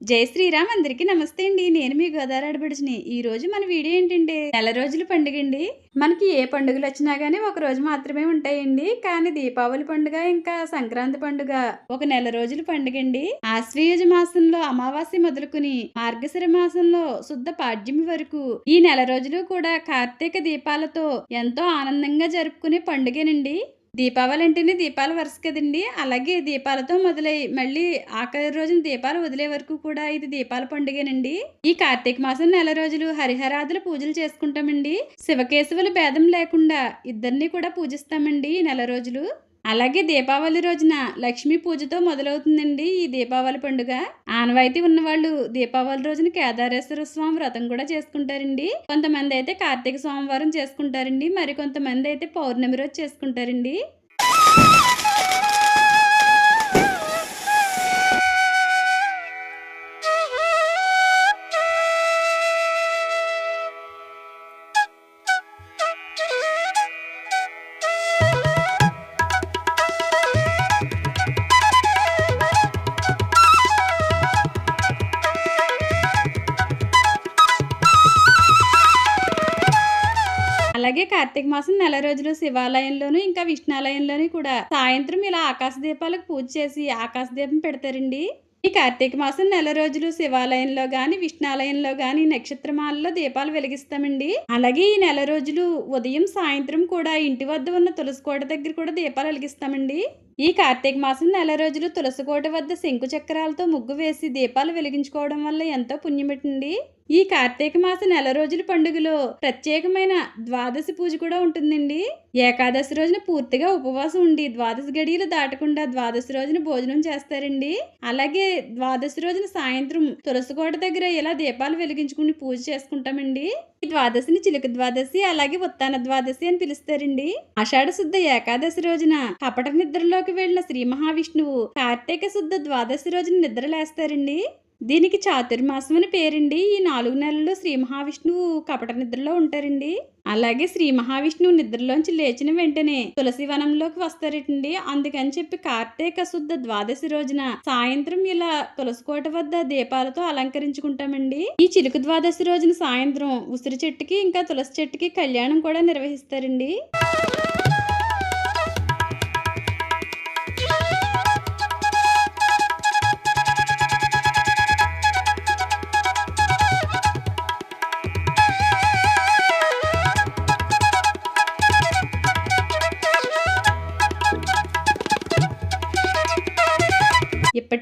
జై శ్రీరామ్ అందరికీ నమస్తే అండి. నేను మీ గోదావరి ఆడబడిచిని ఈ రోజు మన వీడియో ఏంటండి? నెల రోజుల పండుగ అండి మనకి ఏ పండుగలు వచ్చినా గానీ ఒక రోజు మాత్రమే ఉంటాయండి. కానీ దీపావళి పండుగ ఇంకా సంక్రాంతి పండుగ ఒక నెల రోజుల పండుగ అండి ఆశ్వయుజ మాసంలో అమావాస్య మొదలుకుని మార్గశిర మాసంలో శుద్ధ పాడ్యమి వరకు ఈ నెల రోజులు కూడా కార్తీక దీపాలతో ఎంతో ఆనందంగా జరుపుకునే పండుగేనండి. దీపావళి అంటేనే దీపాల వరుస కదండి అలాగే దీపాలతో మొదలై మళ్ళీ ఆఖరి రోజున దీపాలు వదిలే వరకు కూడా ఇది దీపాల పండుగేనండి. ఈ కార్తీక మాసం నెల రోజులు హరిహరాదుల పూజలు చేసుకుంటామండి. శివకేశవుల భేదం లేకుండా ఇద్దరిని కూడా పూజిస్తామండి ఈ నెల రోజులు. అలాగే దీపావళి రోజున లక్ష్మీ పూజతో మొదలవుతుందండి ఈ దీపావళి పండుగ. ఆనవాయితీ ఉన్నవాళ్ళు దీపావళి రోజున కేదారేశ్వర స్వామి వ్రతం కూడా చేసుకుంటారండి. కొంతమంది అయితే కార్తీక సోమవారం చేసుకుంటారండి. మరి కొంతమంది అయితే పౌర్ణమి రోజు చేసుకుంటారండి. అలాగే కార్తీక మాసం నెల రోజులు శివాలయంలోను ఇంకా విష్ణాలయంలోని కూడా. సాయంత్రం ఇలా ఆకాశ దీపాలకు పూజ చేసి ఆకాశ దీపం పెడతారండి. ఈ కార్తీక మాసం నెల రోజులు శివాలయంలో గాని విష్ణాలయంలో గాని నక్షత్రమాలలో దీపాలు వెలిగిస్తామండి. అలాగే ఈ నెల రోజులు ఉదయం సాయంత్రం కూడా ఇంటి వద్ద ఉన్న తులసి కోట దగ్గర కూడా దీపాలు వెలిగిస్తామండి. ఈ కార్తీక మాసం నెల రోజులు తులసి కోట వద్ద శంకు చక్రాలతో ముగ్గు వేసి దీపాలు వెలిగించుకోవడం వల్ల ఎంతో పుణ్యమిటండి. ఈ కార్తీక మాస నెల రోజుల పండుగలో ప్రత్యేకమైన ద్వాదశి పూజ కూడా ఉంటుందండి. ఏకాదశి రోజున పూర్తిగా ఉపవాసం ఉండి ద్వాదశి గడియలు దాటకుండా ద్వాదశి రోజున భోజనం చేస్తారండి. అలాగే ద్వాదశి రోజున సాయంత్రం తులసికోట దగ్గర ఇలా దీపాలు వెలిగించుకుని పూజ చేసుకుంటామండి. ఈ ద్వాదశిని చిలుక ద్వాదశి అలాగే ఉత్తాన ద్వాదశి అని పిలుస్తారండి. ఆషాఢ శుద్ధ ఏకాదశి రోజున కపట నిద్రలోకి వెళ్ళిన శ్రీ మహావిష్ణువు కార్తీక శుద్ధ ద్వాదశి రోజున నిద్రలేస్తారండి. దీనికి చాతుర్మాసం అని పేరండి. ఈ నాలుగు నెలల్లో శ్రీ మహావిష్ణువు కపట నిద్రలో ఉంటారండి. అలాగే శ్రీ మహావిష్ణువు నిద్రలోంచి లేచిన వెంటనే తులసి వనంలోకి వస్తారటండి. అందుకని చెప్పి కార్తీక శుద్ధ ద్వాదశి రోజున సాయంత్రం ఇలా తులసికోట వద్ద దీపాలతో అలంకరించుకుంటామండి. ఈ చిలుకు ద్వాదశి రోజున సాయంత్రం ఉసిరి చెట్టుకి ఇంకా తులసి చెట్టుకి కళ్యాణం కూడా నిర్వహిస్తారండి.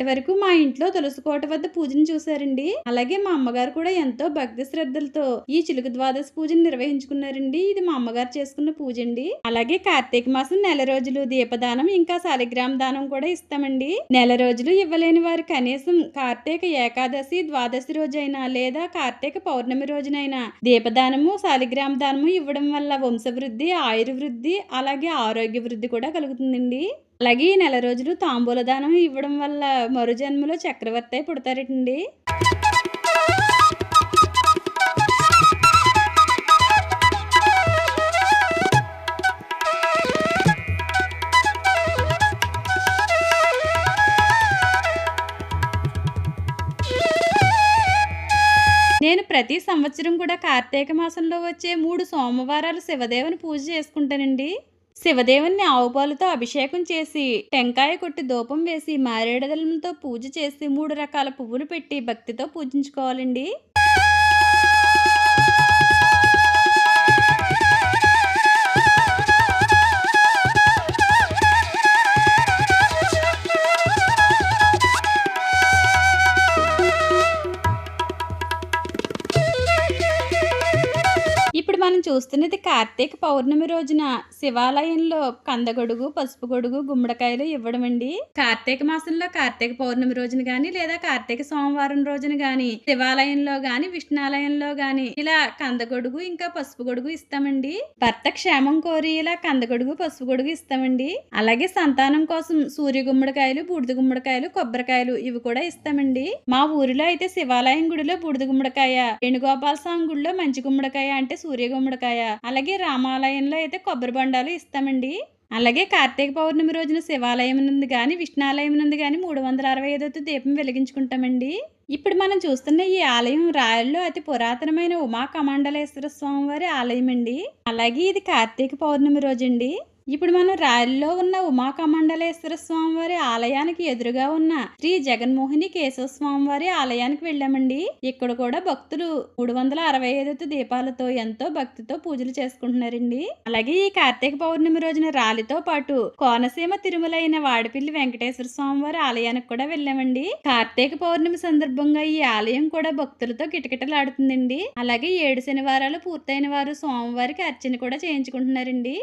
వరకు మా ఇంట్లో తులసికోట వద్ద పూజను చూశారండి. అలాగే మా అమ్మగారు కూడా ఎంతో భక్తి శ్రద్ధలతో ఈ చిలుక ద్వాదశి పూజను నిర్వహించుకున్నారండి. ఇది మా అమ్మగారు చేసుకున్న పూజ అండి అలాగే కార్తీక మాసం నెల రోజులు దీపదానం ఇంకా శాలిగ్రామ దానం కూడా ఇస్తామండి. నెల రోజులు ఇవ్వలేని వారు కనీసం కార్తీక ఏకాదశి ద్వాదశి రోజైనా లేదా కార్తీక పౌర్ణమి రోజునైనా దీపదానము శాలిగ్రామ దానము ఇవ్వడం వల్ల వంశవృద్ధి ఆయుర్వృద్ధి అలాగే ఆరోగ్య వృద్ధి కూడా కలుగుతుందండి. అలాగే ఈ నెల రోజులు తాంబూల దానం ఇవ్వడం వల్ల మరు జన్మలో చక్రవర్తి అయి పుడతారటండి. నేను ప్రతి సంవత్సరం కూడా కార్తీక మాసంలో వచ్చే మూడు సోమవారాలు శివదేవుని పూజ చేసుకుంటానండి. శివదేవుని ఆవుపాలతో అభిషేకం చేసి టెంకాయ కొట్టి దూపం వేసి మారేడుదలతో పూజ చేసి మూడు రకాల పువ్వులు పెట్టి భక్తితో పూజించుకోవాలండి. మనం చూస్తున్నది కార్తీక పౌర్ణమి రోజున శివాలయంలో కందగొడుగు పసుపు గొడుగు గుమ్మడికాయలు ఇవ్వడం అండి కార్తీక మాసంలో కార్తీక పౌర్ణమి రోజున గాని లేదా కార్తీక సోమవారం రోజున గాని శివాలయంలో గాని విష్ణాలయంలో గాని ఇలా కందగొడుగు ఇంకా పసుపు గొడుగు ఇస్తామండి. భర్త క్షేమం కోరి ఇలా కందగొడుగు పసుపు గొడుగు ఇస్తామండి. అలాగే సంతానం కోసం సూర్య గుమ్మడికాయలు బూడిద గుమ్మడికాయలు కొబ్బరికాయలు ఇవి కూడా ఇస్తామండి. మా ఊరిలో అయితే శివాలయం గుడిలో బూడిద గుమ్మడికాయ వేణుగోపాల స్వామి గుడిలో మంచి గుమ్మడికాయ అంటే సూర్య గుమ్మడికాయ అలాగే రామాలయంలో అయితే కొబ్బరి బొండాలు ఇస్తామండి. అలాగే కార్తీక పౌర్ణమి రోజున శివాలయం నుండి కానీ విష్ణాలయం నుండి కానీ మూడు వందల అరవై ఐదవతో దీపం వెలిగించుకుంటామండి. ఇప్పుడు మనం చూస్తున్న ఈ ఆలయం రాయల్లో అతి పురాతనమైన ఉమా కమండలేశ్వర స్వామివారి ఆలయం అండి అలాగే ఇది కార్తీక పౌర్ణమి రోజండి. ఇప్పుడు మనం రాయల్లో ఉన్న ఉమా కమండలేశ్వర స్వామివారి ఆలయానికి ఎదురుగా ఉన్న శ్రీ జగన్మోహిని కేశవ స్వామివారి ఆలయానికి వెళ్ళామండి. ఇక్కడ కూడా భక్తులు మూడు వందల అరవై ఐదు దీపాలతో ఎంతో భక్తితో పూజలు చేసుకుంటున్నారండి. అలాగే ఈ కార్తీక పౌర్ణమి రోజున రాలితో పాటు కోనసీమ తిరుమలైన వాడిపిల్లి వెంకటేశ్వర స్వామివారి ఆలయానికి కూడా వెళ్ళామండి. కార్తీక పౌర్ణమి సందర్భంగా ఈ ఆలయం కూడా భక్తులతో కిటకిటలాడుతుందండి. అలాగే ఏడు శనివారాలు పూర్తయిన వారు స్వామివారికి అర్చన కూడా చేయించుకుంటున్నారండి.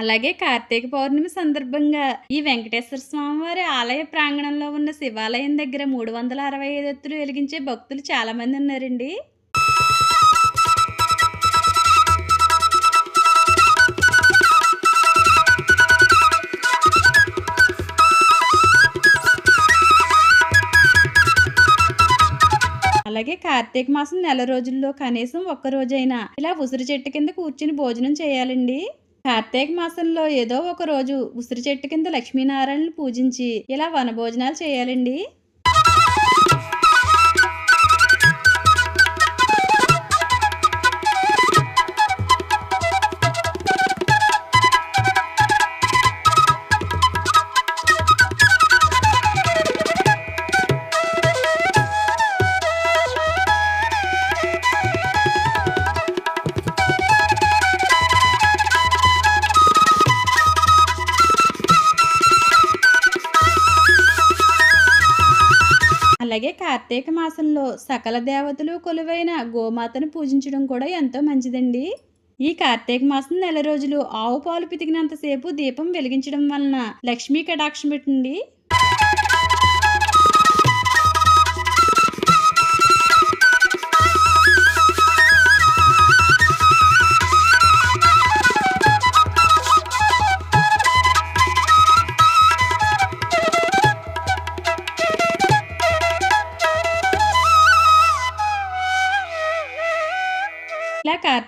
అలాగే కార్తీక పౌర్ణమి సందర్భంగా ఈ వెంకటేశ్వర స్వామివారి ఆలయ ప్రాంగణంలో ఉన్న శివాలయం దగ్గర మూడు వందల అరవై ఐదు ఎత్తులు వెలిగించే భక్తులు చాలామంది ఉన్నారండి. అలాగే కార్తీక మాసం నెల రోజుల్లో కనీసం ఒక్క రోజైనా ఇలా ఉసిరి చెట్టు కింద కూర్చుని భోజనం చేయాలండి. కార్తీక మాసంలో ఏదో ఒక రోజు ఉసిరి చెట్టు కింద లక్ష్మీనారాయణను పూజించి ఇలా వనభోజనాలు చేయాలండి. కార్తీక మాసంలో సకల దేవతలు కొలువైన గోమాతను పూజించడం కూడా ఎంతో మంచిదండి. ఈ కార్తీక మాసం నెల రోజులు ఆవు పాలు పితికినంతసేపు దీపం వెలిగించడం వలన లక్ష్మీ కటాక్షం పెట్టండి.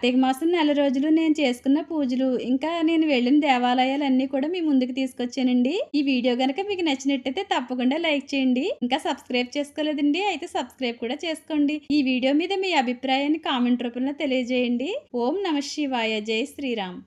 కార్తీక మాసం నెల రోజులు నేను చేసుకున్న పూజలు. ఇంకా నేను వెళ్ళిన దేవాలయాలన్నీ కూడా మీ ముందుకు తీసుకొచ్చానండి. ఈ వీడియో కనుక మీకు నచ్చినట్టయితే తప్పకుండా లైక్ చేయండి. ఇంకా సబ్స్క్రైబ్ చేసుకోలేదండి అయితే సబ్స్క్రైబ్ కూడా చేసుకోండి. ఈ వీడియో మీద మీ అభిప్రాయాన్ని కామెంట్ రూపంలో తెలియజేయండి. ఓం నమ శివాయ. జై శ్రీరామ్.